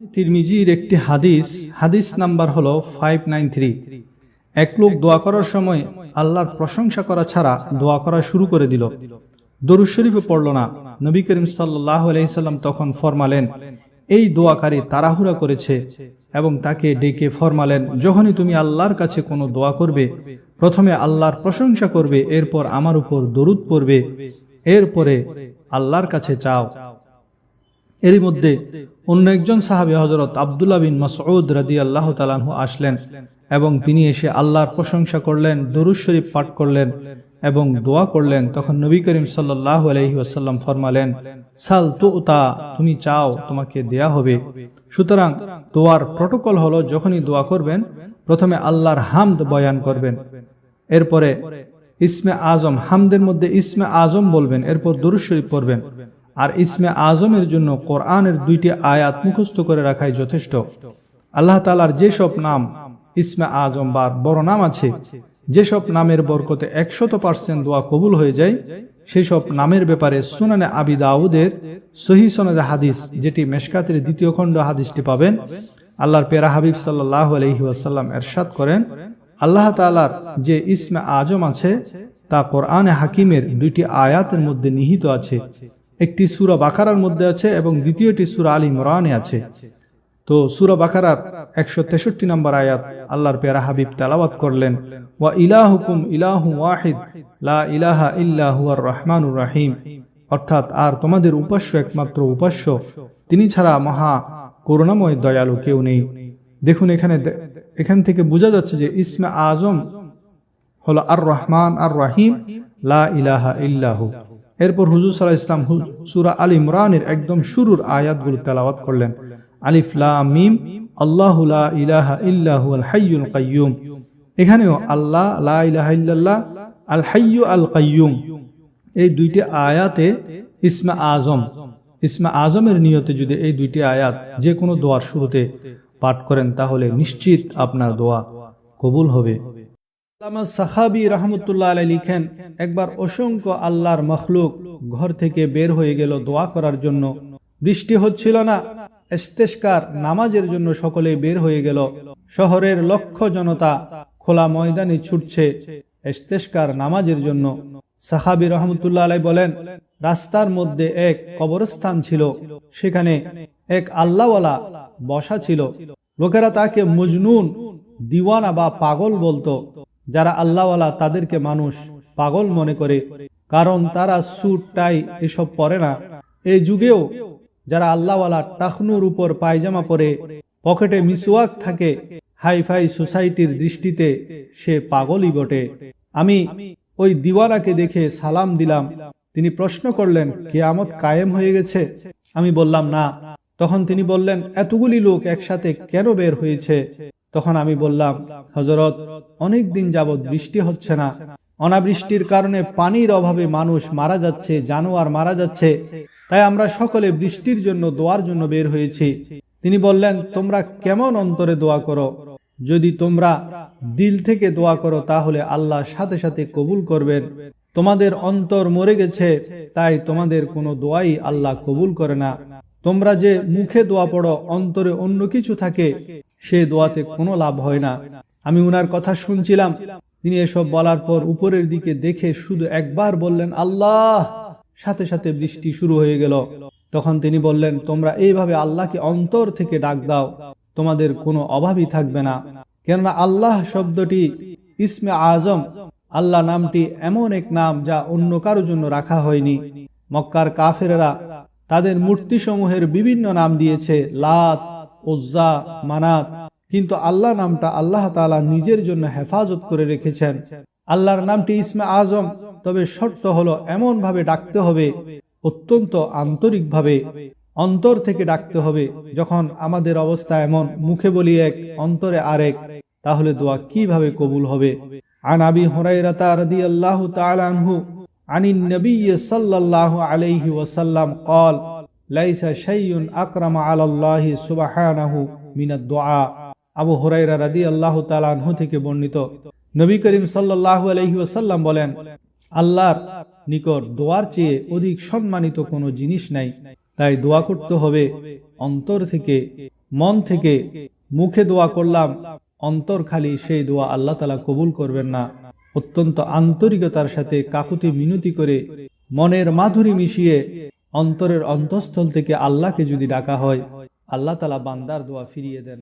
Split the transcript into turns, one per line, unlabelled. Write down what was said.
তিরমিজির একটি হাদিস হাদিস নাম্বার হলো ফাইভ নাইন থ্রি এক লোক দোয়া করার সময় আল্লাহর প্রশংসা করা ছাড়া দোয়া করা শুরু করে দিল। দরুদ শরীফে পড়ল না। নবী করিম সাল্লাহ তখন ফরমালেন, এই দোয়াকারী তাড়াহুড়া করেছে এবং তাকে ডেকে ফরমালেন, যখনই তুমি আল্লাহর কাছে কোনো দোয়া করবে, প্রথমে আল্লাহর প্রশংসা করবে, এরপর আমার উপর দরুদ পড়বে, এরপরে আল্লাহর কাছে চাও। এরই মধ্যে অন্য একজন সাহাবি হজরত আবদুল্লাহ বিন মাসউদ রাদি আল্লাহ তালাহু আসলেন এবং তিনি এসে আল্লাহর প্রশংসা করলেন, দরুদ শরীফ পাঠ করলেন এবং দোয়া করলেন। তখন নবী করিম সাল্লাহ আলহি আসাল্লাম ফরমালেন, সাল তো তা তুমি চাও তোমাকে দেয়া হবে? সুতরাং দোয়ার প্রটোকল হলো যখনই দোয়া করবেন, প্রথমে আল্লাহর হামদ বয়ান করবেন। এরপরে ইসমে আজম, হামদের মধ্যে ইসমে আজম বলবেন, এরপর দরুদ শরীফ পড়বেন। আর ইসমে আজমের জন্য কোরআনের দুইটি আয়াত মুখস্থ করে রাখাই যথেষ্ট। আল্লাহ তালার যেসব নাম ইসমে আজম বা বড় নাম আছে, যেসব নামের বরকতে একশত পার্সেন্ট দোয়া কবুল হয়ে যায় সেই সব নামের ব্যাপারে সুনানে আবি দাউদের সহি হাদিস, যেটি মেশকাতের দ্বিতীয় খণ্ড হাদিসটি পাবেন। আল্লাহর পেরা হাবিব সাল্লাহ আলহি ওয়াসাল্লাম এরশাদ করেন, আল্লাহ তালার যে ইসমে আজম আছে, তা কোরআনে হাকিমের দুইটি আয়াতের মধ্যে নিহিত আছে। একটি সুরা বাকারার মধ্যে আছে এবং দ্বিতীয়টি সুরা আলী মোরানে আছে। তো সুরা বাকারার একশো তেষট্টি নম্বর আয়াত আল্লাহর পেয়ারা হাবিব তেলাওয়াত করলেন, ওয়া ইলাহুকুম ইলাহু ওয়াহিদ, লা ইলাহা ইল্লাহু আর রহমানুর রাহিম। অর্থাৎ আর তোমাদের উপাস্য একমাত্র উপাস্য, তিনি ছাড়া মহা করুণাময় দয়ালু কেউ নেই। দেখুন এখানে এখান থেকে বোঝা যাচ্ছে যে ইসমা আজম হলো আর রহমান আর রাহিম লা ইলাহা ইল্লাহু এরপর হুজুর সাল্লাহ ইসলাম সুরা আলী ইমরানের একদম শুরুর আয়াতগুলো তেলাওয়াত করলেন। আলিফ লা মিম, আল্লাহু ইলাহা আল কাইয়ুম। এখানেও আল্লাহ লা ইলাহা ইল্লাল্লাহ, আল হাইয়ু আল কাইয়ুম। এই দুইটি আয়াতে ইসমা আজম। ইসমা আজমের নিয়তে যদি এই দুইটি আয়াত যে কোনো দোয়ার শুরুতে পাঠ করেন তাহলে নিশ্চিত আপনার দোয়া কবুল হবে। সাহাবি রহমতুল্লাহ লিখেন, একবার অসংখ্য আল্লাহর মখলুক ঘর থেকে বের হয়ে গেল দোয়া করার জন্য। বৃষ্টি হচ্ছিল না এস্তেস্কার নামাজের জন্য সকলে বের হয়ে গেল। শহরের লক্ষ জনতা খোলা ময়দানে ছুটছে এস্তেস্কার নামাজের জন্য। সাহাবি রহমতুল্লাহ আলাই বলেন, রাস্তার মধ্যে এক কবরস্থান ছিল, সেখানে এক আল্লাহওয়ালা বসা ছিল। লোকেরা তাকে মজনুন, দিওয়ানা বা পাগল বলতো। যারা আল্লাহওয়ালা তাদেরকে মানুষ পাগল মনে করে, কারণ তারা স্যুট টাই এসব পরে না। এই যুগেও যারা আল্লাহওয়ালা টাকনুর উপর পায়জামা পরে, পকেটে মিসওয়াক থাকে, হাইফাই সোসাইটির দৃষ্টিতে সে পাগলই বটে। আমি ওই দিওয়ানাকে দেখে সালাম দিলাম। তিনি প্রশ্ন করলেন, কেয়ামত কায়েম হয়ে গেছে? আমি বললাম, না। তখন তিনি বললেন, এতগুলি লোক একসাথে কেন বের হয়েছে? তখন আমি বললাম হজরত অনেক দিন যাবৎ বৃষ্টি হচ্ছে না। অনাবৃষ্টির কারণে পানির অভাবে মানুষ মারা যাচ্ছে, জানোয়ার মারা যাচ্ছে। তাই আমরা সকলে বৃষ্টির জন্য, দোয়ার জন্য বের হয়েছি। তিনি বললেন, তোমরা কেমন অন্তরে দোয়া করো? যদি তোমরা দিল থেকে দোয়া করো, তাহলে আল্লাহ সাথে সাথে কবুল করবেন। তোমাদের অন্তর মরে গেছে, তাই তোমাদের কোনো দোয়াই আল্লাহ কবুল করে না। তোমরা যে মুখে দোয়া পড়ো, অন্তরে অন্য কিছু থাকে। সে দোয়াতে কোনো লাভ হয় না। আমি উনার কথা শুনছিলাম। তিনি এসব বলার পর উপরের দিকে দেখে শুধু একবার বললেন, আল্লাহ! সাথে সাথে বৃষ্টি শুরু হয়ে গেল। তখন তিনি বললেন, তোমরা এইভাবে আল্লাহকে অন্তর থেকে ডাক দাও। তোমাদের কোনো অভাবই থাকবে না। কেননা আল্লাহ শব্দটি ইসমে আজম, আল্লাহ নামটি এমন এক নাম যা অন্য কারও জন্য রাখা হয়নি। মক্কার কাফেরা তাদের মূর্তিসমূহের বিভিন্ন নাম দিয়েছে, লাত ওজ্জা মানাত। কিন্তু আল্লাহ নামটা আল্লাহ তালা নিজের জন্য হেফাজত করে রেখেছেন। আল্লাহর নামটি ইসমে আজম। তবে শর্ত হলো এমন ভাবে ডাকতে হবে, অত্যন্ত আন্তরিকভাবে। অন্তর থেকে ডাকতে হবে, যখন আমাদের অবস্থা এমন, মুখে বলি এক, অন্তরে আরেক। তাহলে দোয়া কীভাবে কবুল হবে? আন আবি হরাইরাতা রাদি নবী সাল্লাল্লাহু আলাইহি ওয়াসাল্লাম কল লাইসা শাইউন আলাল্লাহি মিনাদ আবু থেকে বর্ণিত। নবী করিম বলেন, আল্লাহর নিকট দোয়ার চেয়ে অধিক সম্মানিত কোনো জিনিস নাই। তাই দোয়া করতে হবে অন্তর থেকে, মন থেকে। মুখে দোয়া করলাম, অন্তর খালি সেই দোয়া আল্লাহ তালা কবুল করবেন না। অত্যন্ত আন্তরিকতার সাথে কাকুতি মিনতি করে মনের মাধুরী মিশিয়ে অন্তরের অন্তঃস্থল থেকে আল্লাহকে যদি ডাকা হয় আল্লাহ তালা বান্দার দোয়া ফিরিয়ে দেন।